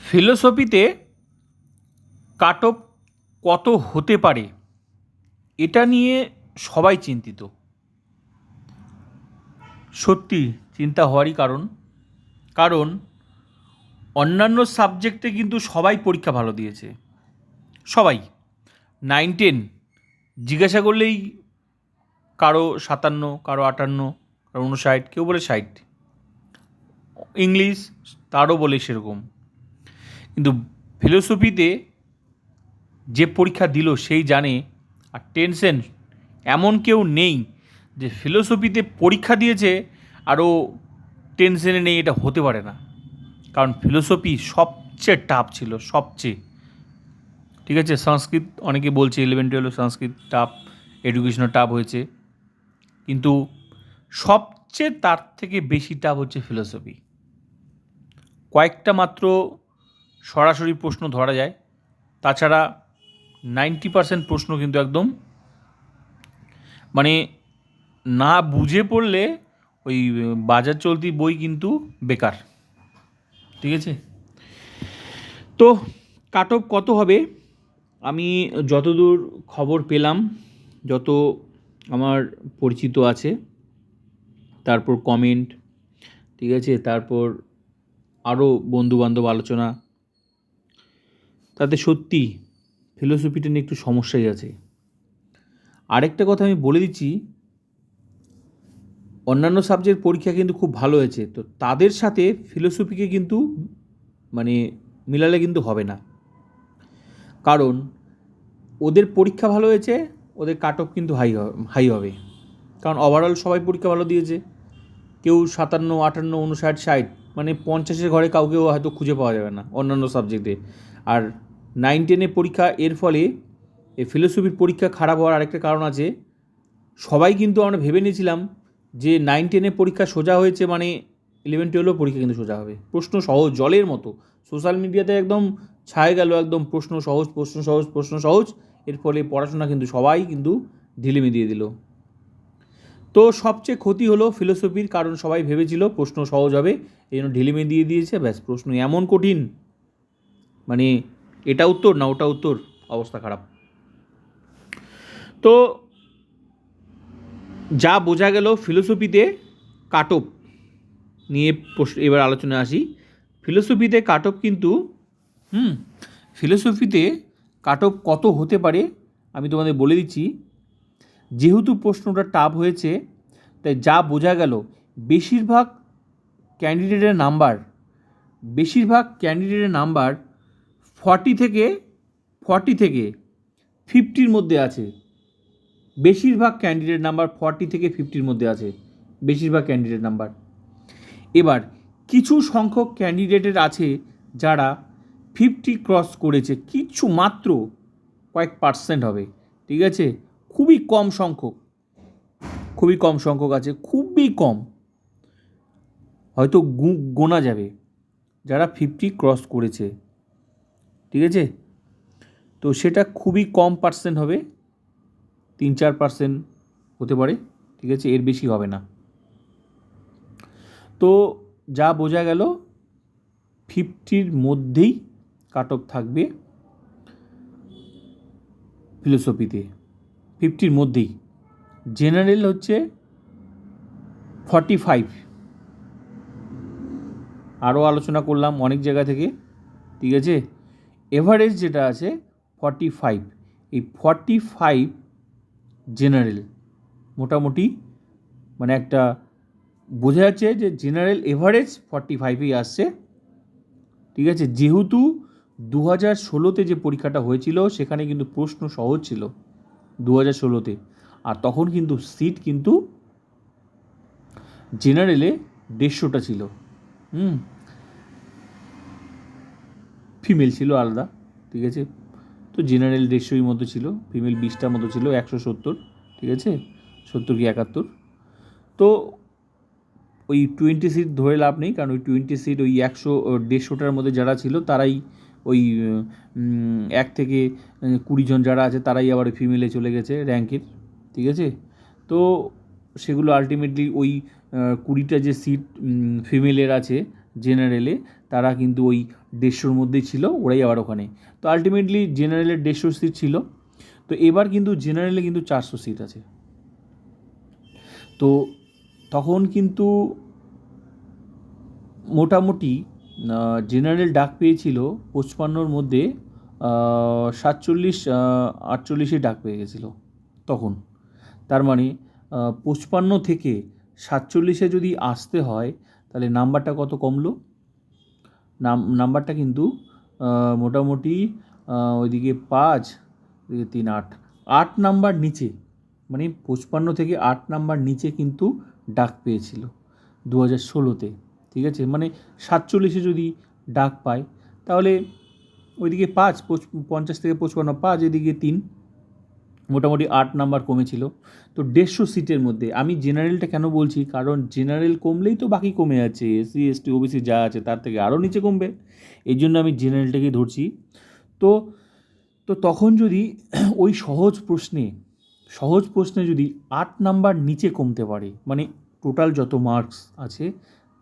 ফিলোসফিতে cut off কত হতে পারে? এটা নিয়ে সবাই চিন্তিত। সত্যি চিন্তা হওয়ারই কারণ। কারণ অন্যান্য সাবজেক্টে কিন্তু সবাই পরীক্ষা ভালো দিয়েছে। সবাই। নাইন টেন জিজ্ঞাসা করলেই কারও সাতান্ন, কারও আটান্ন, কারও উনষাট কেউ বলে ষাট। ইংলিশ তারও বলে সেরকম। কিন্তু ফিলোসফিতে যে পরীক্ষা দিল সেই জানে আর টেনশন এমন কেউ নেই যে ফিলোসফিতে পরীক্ষা দিয়েছে আরও টেনশনে নেই এটা হতে পারে না। কারণ ফিলোসফি সবচেয়ে টাফ ছিল, সবচেয়ে। ঠিক আছে? সংস্কৃত, অনেকে বলছে ইলেভেন টুয়েলভ সংস্কৃত টাফ এডুকেশনও টাফ হয়েছে। কিন্তু সবচেয়ে তার থেকে বেশি টাফ হচ্ছে ফিলোসফি। কয়েকটা মাত্র সরাসরি প্রশ্ন ধরা যায়। তাছাড়া নাইনটি পার্সেন্ট প্রশ্ন কিন্তু একদম মানে না বুঝে পড়লে ওই বাজার চলতি বই কিন্তু বেকার। ঠিক আছে? তো কাট অফ কত হবে? আমি যতদূর খবর পেলাম, যত আমার পরিচিত আছে, তারপর কমেন্ট ঠিক আছে? তারপর আরও বন্ধুবান্ধব আলোচনা তাতে সত্যি ফিলোসফিটা নিয়ে একটু সমস্যাই আছে। আরেকটা কথা আমি বলে দিচ্ছি, অন্যান্য সাবজেক্ট পরীক্ষা কিন্তু খুব ভালো হয়েছে, তো তাদের সাথে ফিলোসফিকে কিন্তু মানে মিলালে কিন্তু হবে না। কারণ ওদের পরীক্ষা ভালো হয়েছে, ওদের কাট অফ কিন্তু হাই হাই হবে। কারণ ওভারঅল সবাই পরীক্ষা ভালো দিয়েছে। কেউ সাতান্ন, আটান্ন উনষাট ষাট মানে পঞ্চাশের ঘরে কাউকেও হয়তো খুঁজে পাওয়া যাবে না অন্যান্য সাবজেক্টে আর নাইন টেনের পরীক্ষা, এর ফলে এই ফিলোসফির পরীক্ষা খারাপ হওয়ার আরেকটা কারণ আছে। সবাই কিন্তু আমরা ভেবে নিয়েছিলাম যে নাইন টেনের পরীক্ষা সোজা হয়েছে মানে ইলেভেন টুয়েলভও পরীক্ষা কিন্তু সোজা হবে। প্রশ্ন সহজ, জলের মতো। সোশ্যাল মিডিয়াতে একদম ছায় গেল, একদম প্রশ্ন সহজ প্রশ্ন সহজ প্রশ্ন সহজ। এর ফলে পড়াশোনা কিন্তু সবাই কিন্তু ঢিলেমি দিয়ে দিল। তো সবচেয়ে ক্ষতি হলো ফিলোসফির, কারণ সবাই ভেবেছিল প্রশ্ন সহজ হবে, এই জন্য ঢিলেমি দিয়ে দিয়েছে। ব্যাস, প্রশ্ন এমন কঠিন মানে এটা উত্তর না ওটা উত্তর? অবস্থা খারাপ। তো যা বোঝা গেল ফিলোসফিতে কাট অফ নিয়ে এবার আলোচনায় আসি। ফিলোসফিতে কাট অফ কিন্তু, হুম ফিলোসফিতে কাট অফ কত হতে পারে আমি তোমাদের বলে দিচ্ছি। যেহেতু প্রশ্নটা টাফ হয়েছে, তাই যা বোঝা গেল, বেশিরভাগ ক্যান্ডিডেটের নাম্বার বেশিরভাগ ক্যান্ডিডেটের নাম্বার ফর্টি থেকে ফর্টি থেকে ফিফটির মধ্যে আছে। বেশিরভাগ ক্যান্ডিডেট নাম্বার ফর্টি থেকে ফিফটির মধ্যে আছে। বেশিরভাগ ক্যান্ডিডেট নাম্বার এবার, কিছু সংখ্যক ক্যান্ডিডেটের আছে যারা ফিফটি ক্রস করেছে। কিছু মাত্র কয়েক পার্সেন্ট হবে। ঠিক আছে? খুবই কম সংখ্যক। খুবই কম সংখ্যক আছে। খুবই কম। হয়তো গোনা যাবে। যারা ফিফটি ক্রস করেছে। ঠিক আছে? তো সেটা খুবই কম পার্সেন্ট হবে, তিন চার পার্সেন্ট হতে পারে, ঠিক আছে? এর বেশি হবে না। তো যা বোঝা গেল, ফিফটির মধ্যেই কাট অফ থাকবে ফিলোসফিতে ফিফটির মধ্যেই। জেনারেল হচ্ছে ফর্টি ফাইভ আরও আলোচনা করলাম অনেক জায়গা থেকে, ঠিক আছে? এভারেজ যেটা আছে ফর্টি ফাইভ এই ফর্টি ফাইভ জেনারেল মোটামুটি মানে একটা বোঝা যাচ্ছে যে জেনারেল এভারেজ ফর্টি ফাইভেই আসছে। ঠিক আছে? যেহেতু দু হাজার ষোলোতে যে পরীক্ষাটা হয়েছিল, সেখানে কিন্তু প্রশ্ন সহজ ছিল দু হাজার ষোলোতে। আর তখন কিন্তু সিট কিন্তু জেনারেলে দেড়শোটা ছিল। হুম? ফিমেল ছিল আলাদা ঠিক আছে? তো জেনারেল দেড়শোই মতো ছিল ফিমেল বিশটার মতো ছিল একশো সত্তর ঠিক আছে? সত্তর কি একাত্তর? তো ওই টোয়েন্টি সিট ধরে লাভ নেই কারণ ওই টোয়েন্টি সিট ওই একশো দেড়শোটার মধ্যে যারা ছিল তারাই ওই এক থেকে উম, কুড়ি জন যারা আছে তারাই আবার ফিমেলে চলে গেছে র্যাঙ্কের ঠিক আছে? তো সেগুলো আলটিমেটলি ওই কুড়িটা যে সিট ফিমেলের আছে জেনারেলে তারা কিন্তু ওই দেড়শোর মধ্যেই ছিল, ওরাই আবার ওখানে। তো আলটিমেটলি জেনারেলের দেড়শো সিট ছিল। তো এবার কিন্তু জেনারেলে কিন্তু চারশো সিট আছে। তো তখন কিন্তু মোটামুটি জেনারেল ডাক পেয়েছিল পঁচপান্নর মধ্যে সাতচল্লিশ আটচল্লিশে ডাক পেয়ে গেছিল তখন। তার মানে পঁচপান্ন থেকে সাতচল্লিশে যদি আসতে হয়, তাহলে নাম্বারটা কত কমলো? নাম, নাম্বারটা কিন্তু মোটামুটি ওইদিকে পাঁচ, ওইদিকে তিন, আট। আট নাম্বার নিচে মানে পঁচপান্ন থেকে আট নাম্বার নিচে কিন্তু ডাক পেয়েছিল দু হাজার ষোলোতে, ঠিক আছে? মানে সাতচল্লিশে যদি ডাক পায়, তাহলে ওইদিকে পাঁচ, পঞ্চাশ থেকে পঁচপান্ন, পাঁচ, এদিকে তিন মোটামুটি আট নাম্বার কমেছিল। তো দেড়শো সিটের মধ্যে। আমি জেনারেলটা কেন বলছি? কারণ জেনারেল কমলেই তো বাকি কমে যাচ্ছে। এসসি, এসটি, ওবিসি যা আছে তার থেকে আরও নিচে কমবে। এই জন্য আমি জেনারেলটাকেই ধরছি। তো তো তখন যদি ওই সহজ প্রশ্নে সহজ প্রশ্নে যদি আট নাম্বার নিচে কমতে পারে মানে টোটাল যত মার্কস আছে,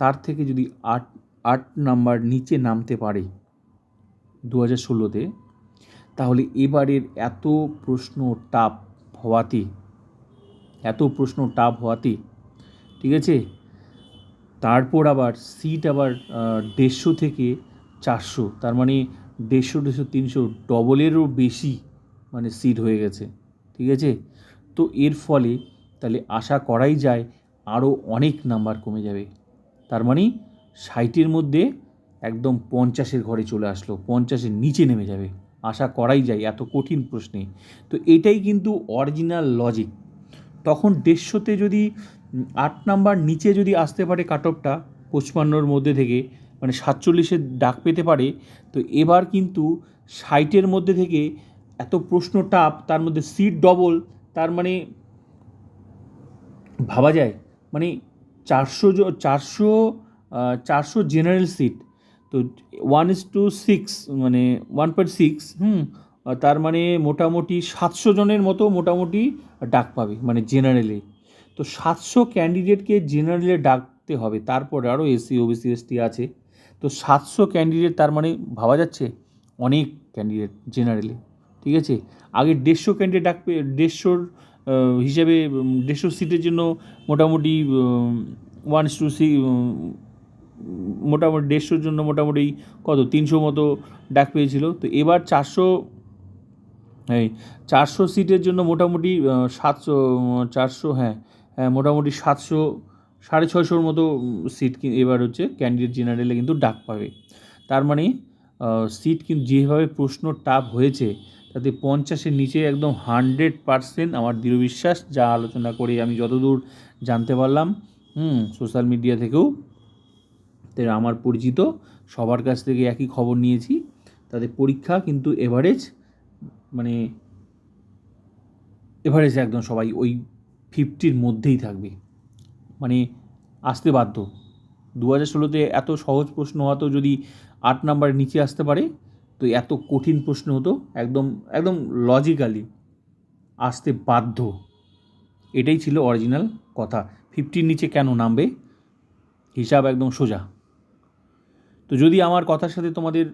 তার থেকে যদি আট আট নাম্বার নিচে নামতে পারে দু হাজার ষোলোতে তাহলে এবারের এত প্রশ্ন টাফ হওয়াতে, এত প্রশ্ন টাফ হওয়াতে, ঠিক আছে? তারপর আবার সিট আবার দেড়শো থেকে চারশো, তার মানে দেড়শো দেড়শো, তিনশো ডবলেরও বেশি মানে সিট হয়ে গেছে, ঠিক আছে? তো এর ফলে তাহলে আশা করাই যায় আরও অনেক নাম্বার কমে যাবে। তার মানে ষাটের মধ্যে একদম পঞ্চাশের ঘরে চলে আসলো, পঞ্চাশের নিচে নেমে যাবে। আশা করাই যায় এত কঠিন প্রশ্নে। তো এটাই কিন্তু অরিজিনাল লজিক তখন দেড়শোতে যদি আট নাম্বার নিচে যদি আসতে পারে কাট অফটা পঁচপান্নর মধ্যে থেকে মানে সাতচল্লিশের ডাক পেতে পারে, তো এবার কিন্তু ষাটের মধ্যে থেকে এত প্রশ্ন টাপ তার মধ্যে সিট ডবল তার মানে ভাবা যায় মানে চারশো চারশো চারশো জেনারেল সিট তো ওয়ান ইস টু সিক্স মানে ওয়ান পয়েন্ট সিক্স হুম তার মানে মোটামুটি সাতশো জনের মতো মোটামুটি ডাক পাবে মানে জেনারেলে তো সাতশো ক্যান্ডিডেটকে জেনারেলে ডাকতে হবে, তারপরে আরও এসসি ওবিসি এসটি আছে। তো সাতশো ক্যান্ডিডেট তার মানে ভাবা যাচ্ছে, অনেক ক্যান্ডিডেট জেনারেলে ঠিক আছে? আগে দেড়শো ক্যান্ডিডেট ডাক দেড়শোর হিসেবে দেড়শো সিটের জন্য মোটামুটি ওয়ান টু সি মোটামুটি দেড়শোর জন্য মোটামুটি কত? তিনশো মতো ডাক পেয়েছিল। তো এবার চারশো, এই চারশো সিটের জন্য মোটামুটি সাতশো চারশো হ্যাঁ হ্যাঁ মোটামুটি সাতশো, সাড়ে ছয়শোর মতো সিট এবার হচ্ছে ক্যান্ডিডেট জেনারেলে কিন্তু ডাক পাবে। তার মানে সিট কিন্তু যেভাবে প্রশ্ন টাফ হয়েছে, তাতে পঞ্চাশের নিচে একদম হান্ড্রেড পারসেন্ট আমার দৃঢ় বিশ্বাস, যা আলোচনা করে আমি যতদূর জানতে পারলাম, হুম, সোশ্যাল মিডিয়া থেকেও। তাই আমার পরিচিত, সবার কাছ থেকে একই খবর নিয়েছি। তাদের পরীক্ষা কিন্তু এভারেজ মানে এভারেজ একদম সবাই ওই ফিফটির মধ্যেই থাকবে। মানে আসতে বাধ্য। দু হাজার ষোলোতে এত সহজ প্রশ্ন হতো যদি আট নাম্বারের নিচে আসতে পারে, তো এত কঠিন প্রশ্ন হতো, একদম একদম লজিক্যালি আসতে বাধ্য। এটাই ছিল অরিজিনাল কথা। ফিফটির নিচে কেন নামবে? হিসাব একদম সোজা। তো যদি আমার কথার সাথে তোমাদের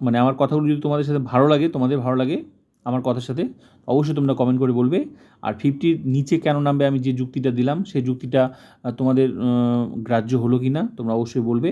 মানে আমার কথাগুলো যদি তোমাদের সাথে ভালো লাগে, তোমাদের ভালো লাগে আমার কথার সাথে, অবশ্যই তোমরা কমেন্ট করে বলবে। আর ফিফটির নিচে কেন নামবে আমি যে যুক্তিটা দিলাম, সেই যুক্তিটা তোমাদের গ্রাহ্য হলো কি না তোমরা অবশ্যই বলবে।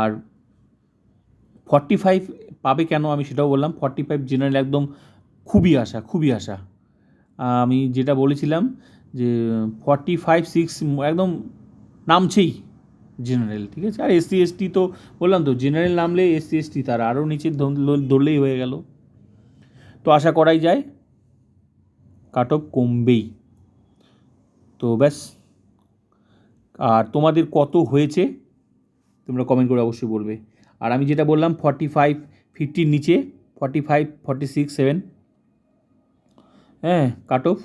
আর ফর্টি ফাইভ পাবে কেন আমি সেটাও বললাম। ফর্টি ফাইভ জেনারেল একদম খুবই আশা খুবই আশা। আমি যেটা বলেছিলাম যে ফর্টি ফাইভ সিক্স একদম নামছেই। জেনারেল ঠিক আছে? আর এসসি এসটি তো বললাম তো জেনারেল নামলে এসসি এসটি তার আরও নিচে ধরলেই হয়ে গেল। তো আশা করাই যায় কাট অফ কমবেই। তো ব্যাস, আর তোমাদের কত হয়েছে, তোমরা কমেন্ট করে অবশ্যই বলবে। আর আমি যেটা বললাম ফর্টি ফাইভ ফিফটির নিচে forty five forty six seven হ্যাঁ কাট অফ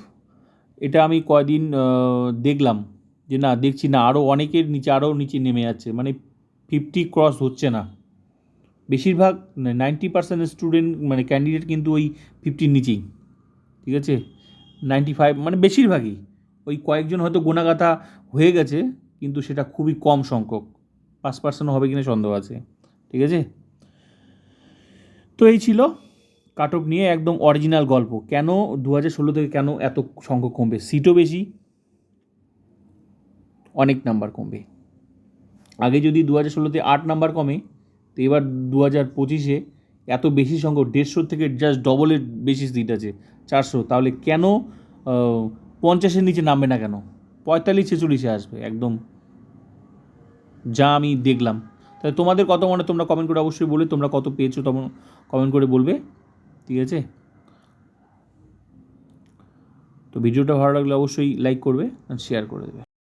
এটা আমি কয়দিন দেখলাম। যে না, দেখছি না আরও অনেকের নিচে আরও নিচে নেমে যাচ্ছে। মানে ফিফটি ক্রস হচ্ছে না। বেশিরভাগ নাইনটি পার্সেন্ট স্টুডেন্ট মানে ক্যান্ডিডেট কিন্তু ওই ফিফটির নিচেই। ঠিক আছে? নাইনটি ফাইভ মানে বেশিরভাগই। ওই কয়েকজন হয়তো গোনাগাথা হয়ে গেছে, কিন্তু সেটা খুবই কম সংখ্যক। পাঁচ পার্সেন্ট হবে কিনা সন্দেহ আছে। ঠিক আছে? তো এই ছিল কাট অফ নিয়ে একদম অরিজিনাল গল্প। কেন দু হাজার ষোলো থেকে কেন এত সংখ্যক কমবে? সিটও বেশি। অনেক নাম্বার কমবে। আগে যদি দু হাজার ষোলোতে আট নাম্বার কমে, তো এবার দু হাজার পঁচিশে এত বেশি সংখ্যক, দেড়শো থেকে জাস্ট ডবলের বেশি সিট আছে, চারশো। তাহলে কেন পঞ্চাশের নিচে নামবে না কেন? পঁয়তাল্লিশ, ছেচল্লিশে আসবে, একদম। যা আমি দেখলাম। তাহলে তোমাদের কত মনে, তোমরা কমেন্ট করে অবশ্যই বলে, তোমরা কত পেয়েছ তখন কমেন্ট করে বলবে, ঠিক আছে? তো ভিডিওটা ভালো লাগলে অবশ্যই লাইক করবে আর শেয়ার করে দেবে।